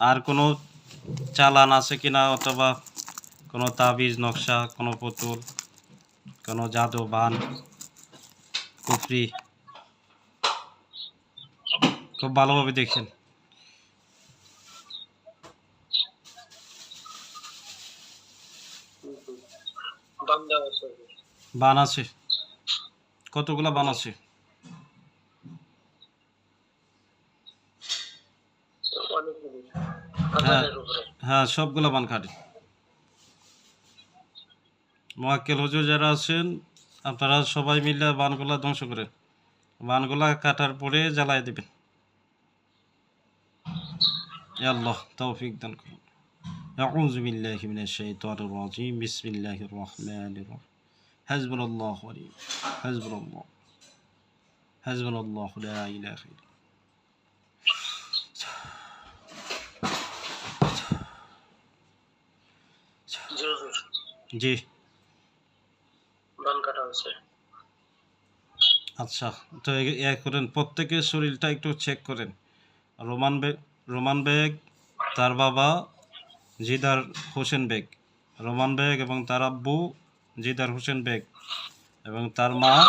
আর কোনো চালান আছে কিনা অথবা কোনো তাবিজ নকশা কোনো পুতুল কোনো জাদু বান কুফরি? খুব ভালোভাবে দেখছেন। বান আছে। কতগুলা বান আছে? হ্যাঁ সবগুলা বান খাটি মোয়াক্কেল হুজুর যারা আছেন আপনারা সবাই মিলে বানগুলা ধ্বংস করেন বানগুলা কাটার পরে জ্বালায় দেবেন এ আল্লাহ তৌফিক দান করুন أعوذ بالله من الشيطان الرجيم بسم الله الرحمن الرحيم حسبنا الله ونعم حسبنا الله حسبنا الله لا إله إلا জি। বান কাটা হয়েছে। আচ্ছা তো এ- এ করেন প্রত্যেকের শরীরটা একটু চেক করেন। রোমান বেগ রোমান বেগ তার বাবা জিদার হোসেন বেগ। রোমান বেগ এবং তার আব্বু জিদার হোসেন বেগ এবং তার মা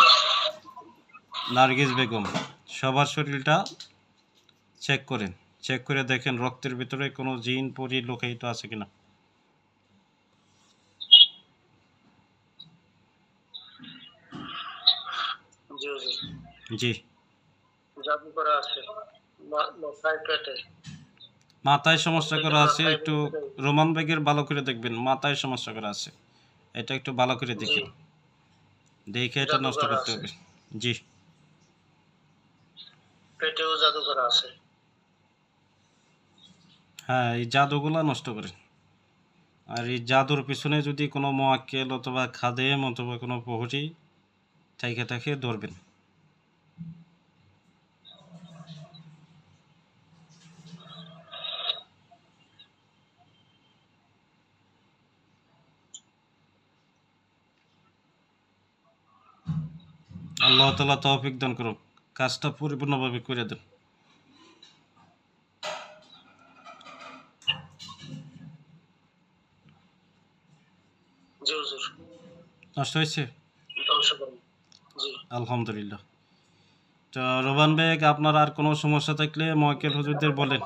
নার্গিস বেগম। সবার শরীরটা চেক করেন। চেক করে দেখেন রক্তের ভিতরে কোনো জিন পরি লোকায়িত আছে কিনা। জি। হুজুর জি জাদু করা আছে মাথায় পেটে। মাথায় সমস্যা করা আছে একটু রোমান বেগের ভালো করে দেখবেন মাথায় সমস্যা করা আছে। এটা একটু ভালো করে দেখেন দেখে এটা নষ্ট করতে হবে। জি। পেটেও জাদু করা আছে। হ্যাঁ এই জাদুগুলা নষ্ট করেন আর এই জাদুর পিছনে যদি কোনো মোয়াক্কেল অথবা খাদেম অথবা কোনো প্রহরী থাকে থাকে ধরবেন। আল্লাহ তালা তৌফিক দান করুক। কাজটা পরিপূর্ণভাবে করে দেন। নষ্ট হয়েছে? আলহামদুলিল্লাহ। তো রোবান বেগ আপনার আর কোনো সমস্যা থাকলে হুজুরদের বলেন।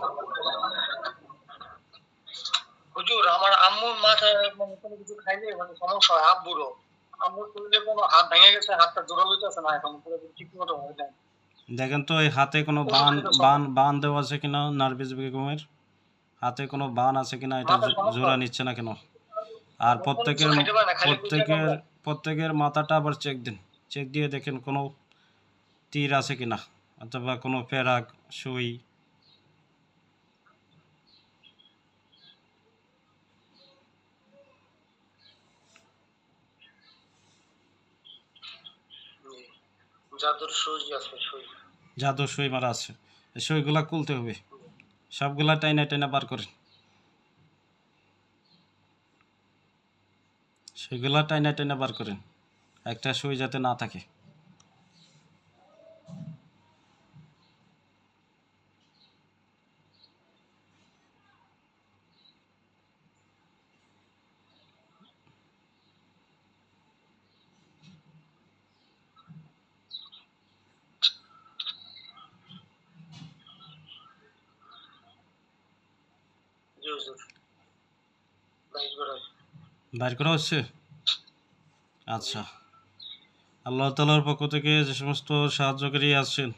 হুজুর আমার আম্মুর মাথায় মানে কোনো কিছু খাইলে মানে সমস্যা হয় আম্মুর শরীরে কোনো হাত ভেঙে গেছে হাতটা জোড়া না এখন পুরো ঠিক মতো হয়ে যায় দেখেন তো এই হাতে কোনো বান বান বান দেওয়া আছে কিনা নার্ভিস বেগমের? হাতে কোনো বান আছে কিনা এটা জোড়া নিচ্ছে না কেন? আর প্রত্যেকের প্রত্যেকের প্রত্যেকের মাথাটা আবার চেক দিন। চেক দিয়ে দেখেন কোনো তীর আছে কিনা অথবা কোনো পেরাক সুই। জাদু সুই মারা আছে। সুইগুলা খুলতে হবে। সবগুলা টাইনা টাইনা বার করেন। সেগুলা টাইনা টাইনা বার করেন। একটা সুই যাতে না থাকে। বাইর করা হচ্ছে? আচ্ছা। আল্লাহ তালার পক্ষ থেকে যে সমস্ত সাহায্যকারী আছেন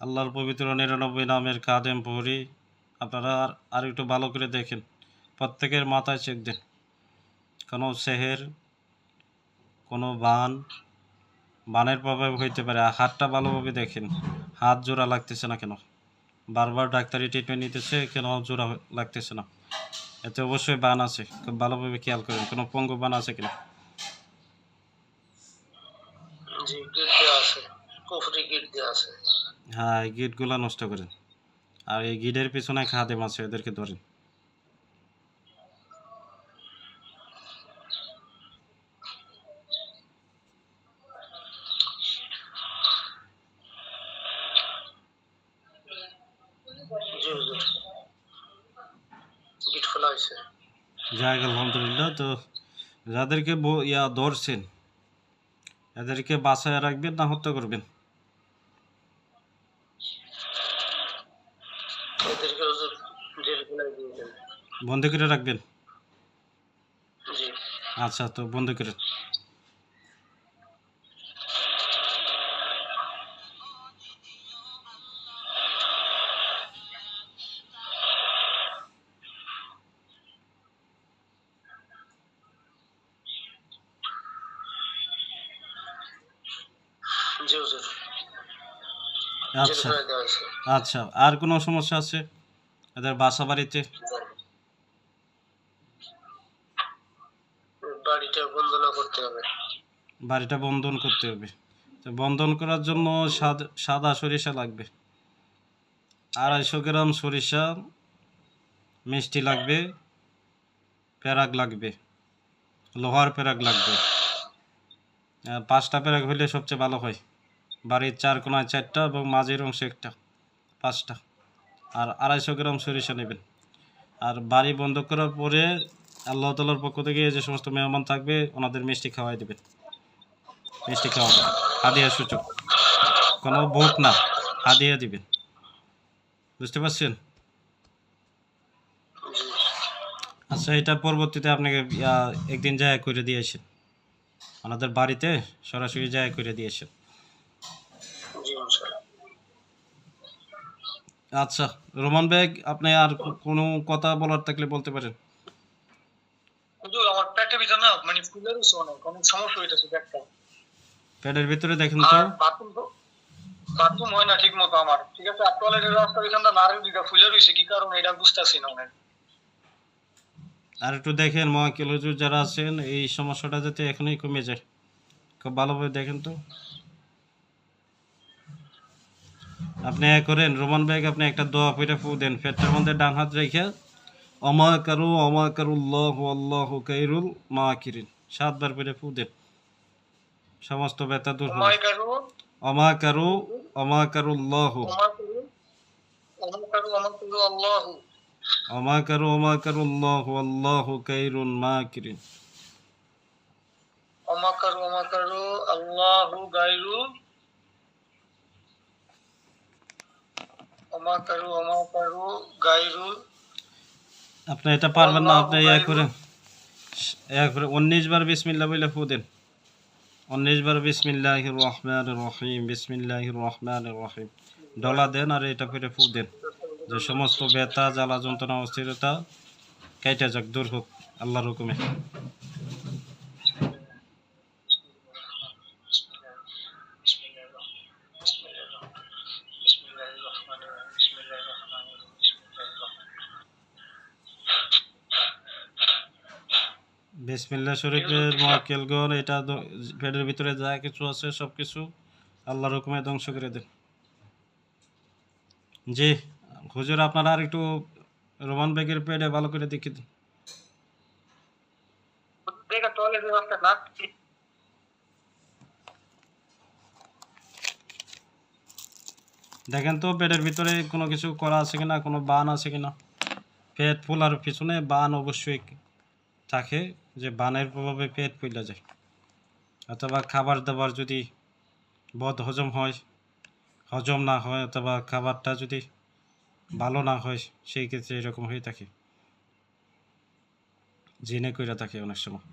আল্লাহর পবিত্র নিরানব্বই নামের কাদেম পহরি আপনারা আর একটু ভালো করে দেখেন। প্রত্যেকের মাথায় চেক দেন। কোনো সেহের, কোনো বান, বানের প্রভাব হইতে পারে, আর হাতটা ভালোভাবে দেখেন। হাত জোড়া লাগতেছে না কেন? বারবার ডাক্তারি ট্রিটমেন্ট নিতেছে, কেন জোড়া লাগতেছে না? এতে অবশ্যই বান আছে, খুব ভালোভাবে খেয়াল করেন, কোনো পঙ্গু বান আছে কিনা? জি গিট দেওয়া আছে। কুফরি গিট দেওয়া আছে। হ্যাঁ এই গিটগুলো নষ্ট করেন। আর এই গিটের পিছনে খাদেম আছে এদেরকে ধরেন। যাক আলহামদুলিল্লাহ। তো যাদেরকে ব- ইয়া ধরছেন এদেরকে বাসায় রাখবেন না হত্যা করবেন? বন্দি করে রাখবেন? আচ্ছা তো বন্ধ করে আচ্ছা। আচ্ছা আর কোনো সমস্যা আছে? এদের বাসা বাড়িতে? বাড়িটা বন্দনা করতে হবে। বাড়িটা বন্ধন করতে হবে। তো বন্ধন করার জন্য সাদ- সাদা সরিষা লাগবে। আড়াইশো গ্রাম সরিষা মিষ্টি লাগবে প্যারাগ লাগবে লোহার প্যারাগ লাগবে। পাঁচটা প্যারাগ হইলে সবচেয়ে ভালো হয়। বাড়ির চার কোনায় চারটা এবং মাঝের অংশে একটা, পাঁচটা। আর আড়াইশো গ্রাম সরিষা নেবেন। আর বাড়ি বন্ধ করার পরে আল্লাহ তালার পক্ষ থেকে যে সমস্ত মেহমান থাকবে, ওনাদের মিষ্টি খাওয়াই দেবেন। মিষ্টি খাওয়াবেন হাদিয়া সূচক। কোনো ভোট না, হাদিয়া দিবেন। বুঝতে পারছেন? আচ্ছা এটা পরবর্তীতে আপনাকে একদিন জায়গা করে দিয়েছেন আমাদের বাড়িতে সরাসরি জায়গা করে দিয়েছেন জি ইনশাআল্লাহ আচ্ছা রোমান ব্যাগ আপনি আর কোনো কথা বলার থাকলে বলতে পারেন। হুজুর আমার পেটের ভিতর না মানে ফুলের অনেক অনেক সমস্যা হইতেছে পেটটা। প্যাডের ভিতরে দেখেন তো। বাথরুম তো? বাথরুম হয় না ঠিক মতো আমার ঠিক আছে? আর টয়লেটের এখানটা নারীর দিকে ফুলে রয়েছে কি কারণে? এটা বুঝতেছি না অনেক। আর একটু দেখেন মহাকিল হুজুর যারা আছেন এই সমস্যাটা যাতে এখনই কমে যায়। খুব ভালোভাবে দেখেন তো। আপনি করেন রোমান ব্যাগ আপনি একটা দোয়া পইটা ফু দেন। পেটটার মধ্যে ডান হাত রেখে অমা কারু অমা কারুল্লাহ আল্লাহ কাইরুল মা কিরিন সাতবার পইটা ফু দেন। সমস্ত ব্যথা দূর হবে। অমা কারু অমা কারুল্লাহ অমা কারু অমা কারুল্লাহ আল্লাহ। কাইরুল মা কিরিন ওমা কারু ওমা কারু আল্লাহ গায়রু ওমা কারু ওমা কারু গায়রু আপনি এটা পারবেন না আপনি ইয়া করেন ইয়া করে উনিশ বার বিসমিল্লা বলে ফু দেন। উনিশ বার বিসমিল্লাহ রহমান রহিম বিসমিল্লাহ রহমান রহিম। ডলা দেন আর এটা করে ফু দেন। যে সমস্ত ব্যথা জ্বালা যন্ত্রণা অস্থিরতা কেটে যাক দূর হোক আল্লাহর হুকুমে। বিসমিল্লাহ শরীফের মহাকেলগণ এটা পেটের ভিতরে যা কিছু আছে সব কিছু আল্লাহর হুকুমে ধ্বংস করে দেন জি হুজুর আপনারা আর একটু রোমান বেগের পেটে ভালো করে দিন দেখা টয়লেটের রাস্তা না দেখেন তো পেটের ভিতরে কোনো কিছু করা আছে কিনা কোনো বান আছে কিনা? পেট ফোলার পিছনে বান অবশ্যই থাকে। যে বানের প্রভাবে পেট ফুলে যায়। অথবা খাবার দাবার যদি বদ হজম হয়, হজম না হয়, অথবা খাবারটা যদি ভালো না হয়, সেই ক্ষেত্রে এরকম হয়ে থাকে। জেনে কইরা থাকে অনেক সময়।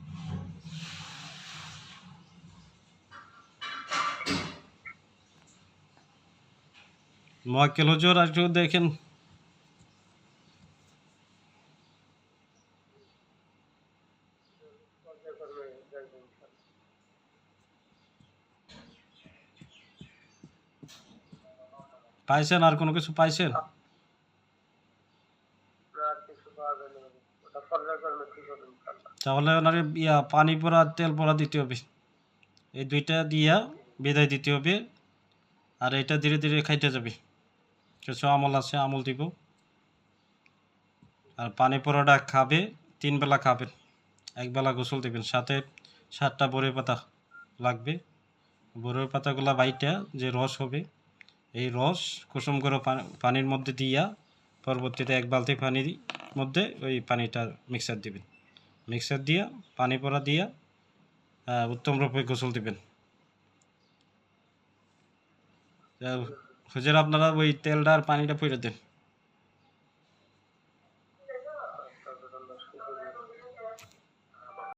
মোয়াক্কেল হুজুর আর দেখেন পাইছেন আর কোনো কিছু পাইছেন? তাহলে ওনারে ইয়া পানি পড়া তেল পড়া দিতে হবে। এই দুইটা দিয়া বিদায় দিতে হবে। আর এটা ধীরে ধীরে খাইতে যাবে। কিছু আমল আছে আমল দিব। আর পানি পড়াটা খাবে তিন বেলা খাবেন। এক বেলা গোসল দিবেন। সাথে সাতটা বড়ই পাতা লাগবে। বড়ই পাতাগুলা বাইটা যে রস হবে এই রস কুসুম পানি- পানির মধ্যে দিয়া পরবর্তীতে এক বালতি পানির মধ্যে ওই পানিটা মিক্সার দিবেন। মিক্সার দিয়া, পানি পড়া দিয়া উত্তম রূপে গোসল দিবেন। হুজুর আপনারা ওই তেলটা আর পানিটা পুড়ে দেন।